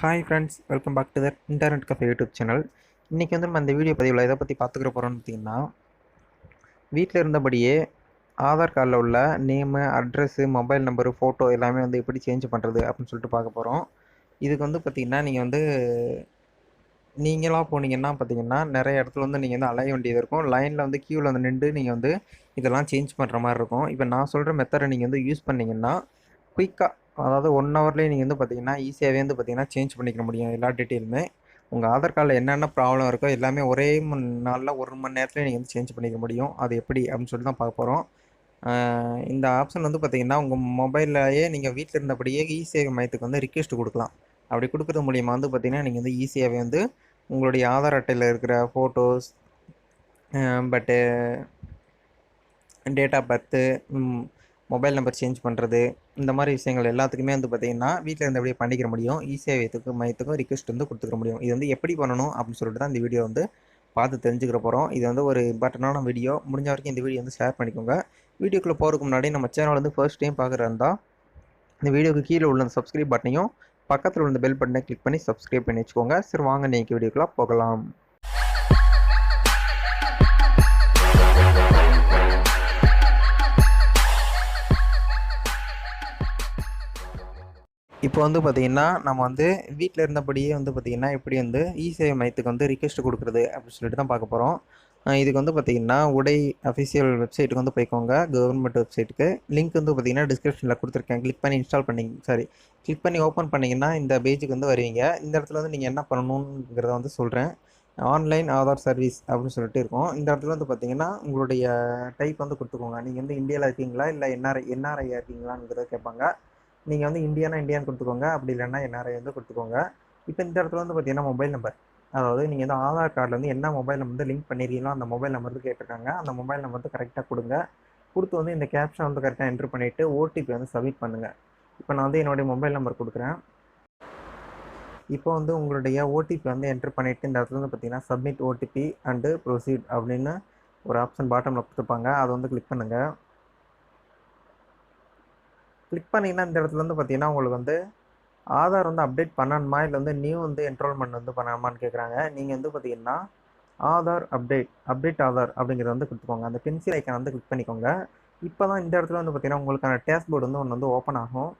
Hi friends welcome back to the internet cafe YouTube channel இன்றைக்கி வந்து நம்ம இந்த வீடியோ பதிவில் எதை பற்றி பார்த்துக்கிற போகிறோம்னு பார்த்தீங்கன்னா வீட்டில் இருந்தபடியே ஆதார் கார்டில் உள்ள name address mobile number photo எல்லாமே வந்து எப்படி சேஞ்ச் பண்ணுறது அப்படின்னு சொல்லிட்டு பார்க்க போகிறோம் இதுக்கு வந்து பார்த்திங்கன்னா நீங்கள் வந்து நீங்களாக போனீங்கன்னா பார்த்தீங்கன்னா நிறைய இடத்துல வந்து நீங்கள் வந்து அலைய வேண்டியது இருக்கும். லைனில் வந்து க்யூவில் வந்து நின்று நீங்கள் வந்து இதெல்லாம் சேஞ்ச் பண்ணுற மாதிரி இருக்கும். இப்போ நான் சொல்கிற மெத்தடை நீங்கள் வந்து யூஸ் பண்ணிங்கன்னா குயிக்காக அதாவது ஒன் ஹவர்லேயே நீங்கள் வந்து பார்த்தீங்கன்னா ஈஸியாகவே வந்து பார்த்தீங்கன்னா சேஞ்ச் பண்ணிக்க முடியும் எல்லா டீட்டெயிலுமே உங்கள் ஆதார் கார்டில் என்னென்ன ப்ராப்ளம் இருக்கோ எல்லாமே ஒரே மணி நாளில் ஒரு மணி நேரத்தில் நீங்கள் வந்து சேஞ்ச் பண்ணிக்க முடியும். அது எப்படி அப்படின்னு சொல்லிட்டு தான் பார்க்க போகிறோம் இந்த ஆப்ஷன் வந்து பார்த்தீங்கன்னா உங்கள் மொபைல்லையே நீங்கள் வீட்டில் இருந்தபடியே இசேவை மையத்துக்கு வந்து ரிக்வெஸ்ட் கொடுக்கலாம். அப்படி கொடுக்குறது மூலியமாக வந்து பார்த்தீங்கன்னா நீங்கள் வந்து ஈஸியாகவே வந்து உங்களுடைய ஆதார் அட்டையில் இருக்கிற ஃபோட்டோஸ் பட்டு date of birth mobile number change பண்ணுறது இந்த மாதிரி விஷயங்கள் எல்லாத்துக்குமே வந்து பார்த்திங்கன்னா வீட்டில் இருந்தபடியே பண்ணிக்கிற முடியும். ஈஸியாகத்துக்கும் மையத்துக்கும் ரிக்வெஸ்ட் வந்து கொடுத்துக்க முடியும். இது வந்து எப்படி பண்ணணும் அப்படின்னு சொல்லிட்டு தான் இந்த வீடியோ வந்து பார்த்து தெரிஞ்சுக்கிற போகிறோம் இது வந்து ஒரு இம்பார்ட்டண்டான வீடியோ முடிஞ்ச வரைக்கும் இந்த வீடியோ வந்து ஷேர் பண்ணிக்கோங்க. வீடியோக்குள்ளே போகிறதுக்கு முன்னாடி நம்ம சேனல் வந்து ஃபர்ஸ்ட் டைம் பார்க்குறதா இந்த வீடியோக்கு கீழே உள்ள சப்ஸ்கிரைப் பட்டனையும் பக்கத்தில் உள்ள பெல் பட்டனை கிளிக் பண்ணி சப்ஸ்கிரைப் பண்ணி வச்சுக்கோங்க. சரி வாங்க நீங்கள் வீடியோக்குள்ளே போகலாம். இப்போ வந்து பார்த்திங்கன்னா நம்ம வந்து வீட்டில் இருந்தபடியே வந்து பார்த்திங்கன்னா எப்படி வந்து இசேவை மையத்துக்கு வந்து ரிக்வெஸ்ட் கொடுக்குறது அப்படின்னு சொல்லிட்டு தான் பார்க்க போகிறோம் இதுக்கு வந்து பார்த்திங்கன்னா உடை அஃபிஷியல் வெப்சைட்டுக்கு வந்து போய்க்கோங்க. கவர்மெண்ட் வெப்சைட்டுக்கு லிங்க் வந்து பார்த்திங்கன்னா டிஸ்கிரிப்ஷனில் கொடுத்துருக்கேன். கிளிக் பண்ணி இன்ஸ்டால் பண்ணி சாரி கிளிக் பண்ணி ஓப்பன் பண்ணிங்கன்னா இந்த பேஜுக்கு வந்து வருவீங்க. இந்த இடத்துல வந்து நீங்கள் என்ன பண்ணணுங்கிறத வந்து சொல்கிறேன் ஆன்லைன் ஆதார் சர்வீஸ் அப்படின்னு சொல்லிட்டு இருக்கும். இந்த இடத்துல வந்து பார்த்தீங்கன்னா உங்களுடைய டைப் வந்து கொடுத்துக்கோங்க. நீங்கள் வந்து இந்தியாவில் இருக்கீங்களா? இல்லை என்ஆர்ஐ என்ஆர்ஐயாக இருக்கீங்களாங்கிறத கேட்பாங்க. நீங்கள் வந்து இந்தியானா இந்தியான்னு கொடுத்துக்கோங்க. அப்படி இல்லைன்னா என்ஆர்ஐ வந்து கொடுத்துக்கோங்க. இப்போ இந்த இடத்துல வந்து பார்த்தீங்கன்னா மொபைல் நம்பர் அதாவது நீங்கள் வந்து ஆதார் கார்டில் வந்து என்ன மொபைல் நம்பர் வந்து லிங்க் பண்ணிடுறீங்களோ அந்த மொபைல் நம்பர் வந்து கேட்டிருக்காங்க. அந்த மொபைல் நம்பர் வந்து கரெக்டாக கொடுங்க. கொடுத்து வந்து இந்த கேப்ஷன் வந்து கரெக்டாக என்ட்ரு பண்ணிவிட்டு ஓடிபி வந்து சப்மிட் பண்ணுங்கள் இப்போ நான் வந்து என்னுடைய மொபைல் நம்பர் கொடுக்குறேன். இப்போ வந்து உங்களுடைய ஓடிபி வந்து என்ட்ரு பண்ணிவிட்டு இந்த இடத்துல வந்து பார்த்தீங்கன்னா சப்மிட் ஓடிபி அண்டு ப்ரொசீட் அப்படின்னு ஒரு ஆப்ஷன் பாட்டமில் கொடுத்துருப்பாங்க. அதை வந்து கிளிக் பண்ணுங்கள் கிளிக் பண்ணிங்கன்னா இந்த இடத்துல வந்து பார்த்தீங்கன்னா உங்களுக்கு வந்து ஆதார் வந்து அப்டேட் பண்ணணுமா? இல்லை வந்து நியூ வந்து என்ரோல்மெண்ட் வந்து பண்ணணுமான்னு கேட்குறாங்க நீங்கள் வந்து பார்த்தீங்கன்னா ஆதார் அப்டேட் அப்டேட் ஆதார் அப்படிங்கிறத வந்து கொடுத்துக்கோங்க. அந்த பென்சில் ஐக்கன் வந்து கிளிக் பண்ணிக்கோங்க. இப்போ தான் இந்த இடத்துல வந்து பார்த்தீங்கன்னா உங்களுக்கான டேஷ்போர்டு வந்து ஒன்று வந்து ஓப்பன் ஆகும்.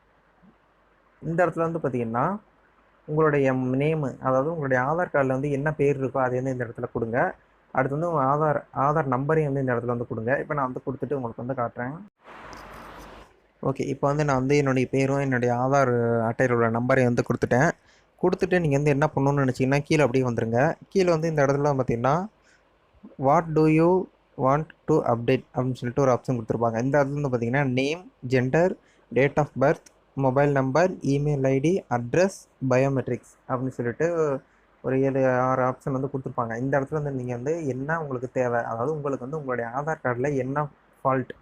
இந்த இடத்துல வந்து பார்த்தீங்கன்னா உங்களுடைய நேமு அதாவது உங்களுடைய ஆதார் கார்டில் வந்து என்ன பேர் இருக்கோ அது வந்து இந்த இடத்துல கொடுங்க. அடுத்து வந்து உங்கள் ஆதார் ஆதார் நம்பரையும் வந்து இந்த இடத்துல வந்து கொடுங்க. இப்போ நான் வந்து கொடுத்துட்டு உங்களுக்கு வந்து காட்டுறேன். ஓகே இப்போ வந்து நான் வந்து என்னுடைய பேரும் என்னுடைய ஆதார் அட்டையில் உள்ள நம்பரையும் வந்து கொடுத்துட்டேன். கொடுத்துட்டு நீங்கள் வந்து என்ன பண்ணணும்னு நினச்சிங்கன்னா கீழே அப்படியே வந்துடுங்க கீழே வந்து இந்த இடத்துல பார்த்தீங்கன்னா what do you want to update அப்படின்னு சொல்லிட்டு ஒரு ஆப்ஷன் கொடுத்துருப்பாங்க. இந்த இடத்துல வந்து பார்த்தீங்கன்னா name gender date of birth mobile number email ID address biometrics அப்படின்னு சொல்லிட்டு ஒரு ஏழு ஆறு ஆப்ஷன் வந்து கொடுத்துருப்பாங்க. இந்த இடத்துல வந்து நீங்கள் வந்து என்ன உங்களுக்கு தேவை? அதாவது உங்களுக்கு வந்து உங்களுடைய ஆதார் கார்டில் என்ன ஃபால்ட்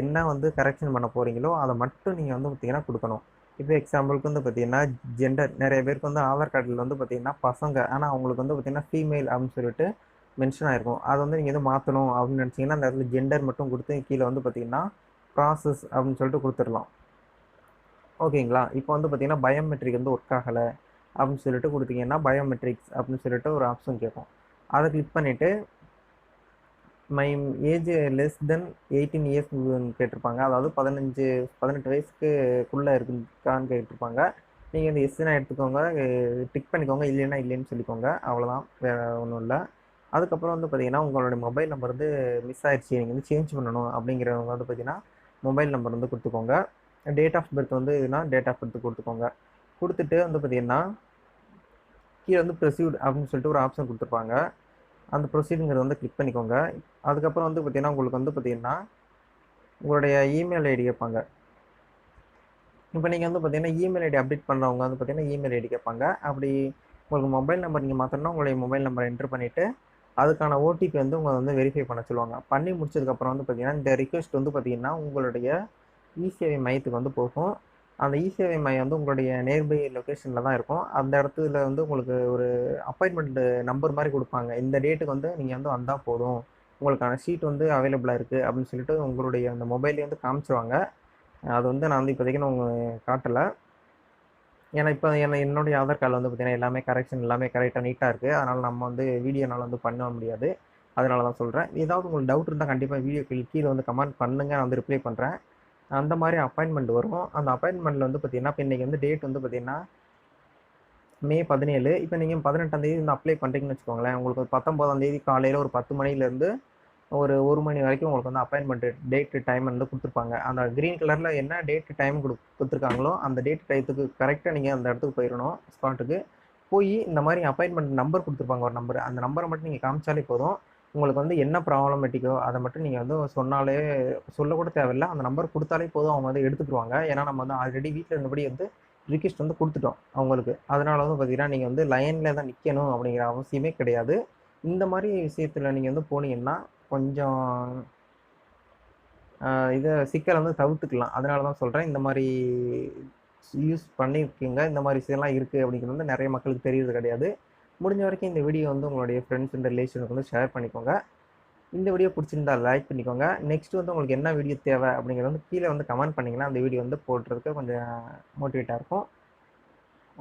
என்ன வந்து கரெக்ஷன் பண்ண போகிறீங்களோ அதை மட்டும் நீங்கள் வந்து பார்த்தீங்கன்னா கொடுக்கணும். இப்போ எக்ஸாம்பிளுக்கு வந்து பார்த்தீங்கன்னா ஜெண்டர் நிறைய பேருக்கு வந்து ஆதார் கார்டில் வந்து பார்த்தீங்கன்னா பசங்க ஆனால் அவங்களுக்கு வந்து பார்த்தீங்கன்னா ஃபீமேல் அப்படின்னு சொல்லிட்டு மென்ஷன் ஆகிருக்கும் அதை வந்து நீங்கள் வந்து மாற்றணும் அப்படின்னு நினச்சிங்கன்னா அந்த இடத்துல ஜெண்டர் மட்டும் கொடுத்து கீழே வந்து பார்த்தீங்கன்னா ப்ராசஸ் அப்படின்னு சொல்லிட்டு கொடுத்துடலாம். ஓகேங்களா? இப்போ வந்து பார்த்தீங்கன்னா பயோமெட்ரிக் வந்து ஒர்க் ஆகலை அப்படின்னு சொல்லிட்டு கொடுத்தீங்கன்னா பயோமெட்ரிக்ஸ் அப்படின்னு சொல்லிட்டு ஒரு ஆப்ஷன் கேட்கும். அதை கிளிக் பண்ணிவிட்டு my age less than eighteen years கேட்டிருப்பாங்க. அதாவது பதினஞ்சு பதினெட்டு வயசுக்குள்ளே இருக்குக்கான்னு கேட்டிருப்பாங்க. நீங்கள் இந்த எஸ்னா எடுத்துக்கோங்க. டிக் பண்ணிக்கோங்க. இல்லைன்னா இல்லைன்னு சொல்லிக்கோங்க. அவ்வளோதான் வேறு ஒன்றும் இல்லை. அதுக்கப்புறம் வந்து பார்த்தீங்கன்னா உங்களுடைய மொபைல் நம்பர் வந்து மிஸ் ஆயிடுச்சு நீங்கள் வந்து சேஞ்ச் பண்ணணும் அப்படிங்கிறவங்க வந்து பார்த்தீங்கன்னா மொபைல் நம்பர் வந்து கொடுத்துக்கோங்க. டேட் ஆஃப் பர்த் வந்து இதுனா டேட் ஆஃப் பர்த் கொடுத்துக்கோங்க. கொடுத்துட்டு வந்து பார்த்தீங்கன்னா கீழே வந்து ப்ரொசீட் அப்படின்னு சொல்லிட்டு ஒரு ஆப்ஷன் கொடுத்துருப்பாங்க. அந்த ப்ரொசீடுங்கிறது வந்து கிளிக் பண்ணிக்கோங்க. அதுக்கப்புறம் வந்து பார்த்திங்கன்னா உங்களுக்கு வந்து பார்த்திங்கன்னா உங்களுடைய இமெயில் ஐடி கேட்பாங்க. இப்போ நீங்கள் வந்து பார்த்தீங்கன்னா இமெயில் ஐடி அப்டேட் பண்ணுறவங்க வந்து பார்த்தீங்கன்னா இமெயில் ஐடி கேட்பாங்க. அப்படி உங்களுக்கு மொபைல் நம்பர் நீங்கள் மாற்றணும்னா உங்களுடைய மொபைல் நம்பர் என்ட்ரு பண்ணிவிட்டு அதுக்கான ஓடிபி வந்து உங்களை வந்து வெரிஃபை பண்ண சொல்லுவாங்க. பண்ணி முடிச்சதுக்கப்புறம் வந்து பார்த்திங்கன்னா இந்த ரிக்வெஸ்ட் வந்து பார்த்திங்கன்னா உங்களுடைய இசேவை மையத்துக்கு வந்து போகும். அந்த இசேவை மையம் வந்து உங்களுடைய நியர்பை லொக்கேஷனில் தான் இருக்கும். அந்த இடத்துல வந்து உங்களுக்கு ஒரு அப்பாயின்மெண்ட் நம்பர் மாதிரி கொடுப்பாங்க. இந்த டேட்டுக்கு வந்து நீங்கள் வந்து வந்தால் போதும். உங்களுக்கான சீட் வந்து அவைலபிளாக இருக்குது அப்படின்னு சொல்லிட்டு உங்களுடைய அந்த மொபைல்லே வந்து காமிச்சிருவாங்க. அது வந்து நான் வந்து இப்போதைக்கு நான் உங்களுக்கு காட்டலை. ஏன்னா இப்போ என்ன என்னுடைய ஆதார் கார்டில் வந்து பார்த்திங்கன்னா எல்லாமே கரெக்ஷன் எல்லாமே கரெக்டாக நீட்டாக இருக்குது அதனால் நம்ம வந்து வீடியோனால வந்து பண்ண முடியாது. அதனால தான் சொல்கிறேன் ஏதாவது உங்களுக்கு டவுட் இருந்தால் கண்டிப்பாக வீடியோ கீழே வந்து கமெண்ட் பண்ணுங்கள் நான் வந்து ரிப்ளை பண்ணுறேன் அந்த மாதிரி அப்பாயின்மெண்ட் வரும். அந்த அப்பாயின்மெண்ட்டில் வந்து பார்த்தீங்கன்னா இப்போ இன்றைக்கி வந்து டேட் வந்து பார்த்தீங்கன்னா மே பதினேழு. இப்போ நீங்கள் பதினெட்டாம் தேதி வந்து அப்ளை பண்ணுறீங்கன்னு வச்சுக்கோங்களேன். உங்களுக்கு பத்தொம்போதாம் தேதி காலையில் ஒரு பத்து மணிலேருந்து ஒரு ஒரு மணி வரைக்கும் உங்களுக்கு வந்து அப்பாயின்மெண்ட் டேட்டு டைம் வந்து கொடுத்துருப்பாங்க. அந்த க்ரீன் கலரில் என்ன டேட்டு டைம் கொடு கொடுத்துருக்காங்களோ அந்த டேட் டைத்துக்கு கரெக்டாக நீங்கள் அந்த இடத்துக்கு போயிடணும் ஸ்பாட்டுக்கு போய் இந்த மாதிரி அப்பாயின்மெண்ட் நம்பர் கொடுத்துருப்பாங்க ஒரு நம்பர் அந்த நம்பரை மட்டும் நீங்கள் காமிச்சாலே போதும். உங்களுக்கு வந்து என்ன ப்ராப்ளமேட்டிக்கோ அதை மட்டும் நீங்கள் வந்து சொன்னாலே சொல்லக்கூட தேவையில்லை. அந்த நம்பர் கொடுத்தாலே போதும் அவங்க வந்து எடுத்துக்கிடுவாங்க. ஏன்னா நம்ம வந்து ஆல்ரெடி வீட்டில் இருந்தபடி வந்து ரிக்வெஸ்ட் வந்து கொடுத்துட்டோம் அவங்களுக்கு. அதனால வந்து பார்த்தீங்கன்னா நீங்கள் வந்து லைனில் தான் நிற்கணும் அப்படிங்கிற அவசியமே கிடையாது. இந்த மாதிரி விஷயத்தில் நீங்கள் வந்து போனீங்கன்னா கொஞ்சம் இதை சிக்கலை வந்து தவிர்த்துக்கலாம். அதனால தான் சொல்கிறேன் இந்த மாதிரி யூஸ் பண்ணியிருக்கீங்க இந்த மாதிரி விஷயம்லாம் இருக்குது அப்படிங்கிறது வந்து நிறைய மக்களுக்கு தெரியறது கிடையாது. முடிஞ்ச வரைக்கும் இந்த வீடியோ வந்து உங்களுடைய ஃப்ரெண்ட்ஸ் அண்ட் ரிலேஷனுக்கு வந்து ஷேர் பண்ணிக்கோங்க. இந்த வீடியோ பிடிச்சிருந்தா லைக் பண்ணிக்கோங்க. நெக்ஸ்ட் வந்து உங்களுக்கு என்ன வீடியோ தேவை அப்படிங்கிறது வந்து கீழே வந்து கமெண்ட் பண்ணிங்கன்னா அந்த வீடியோ வந்து போடுறதுக்கு கொஞ்சம் மோட்டிவேட்டாக இருக்கும்.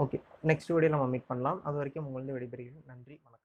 ஓகே நெக்ஸ்ட் வீடியோ நம்ம மீட் பண்ணலாம். அது வரைக்கும் உங்களுக்கு விடைபெறுகிறேன். நன்றி வணக்கம்.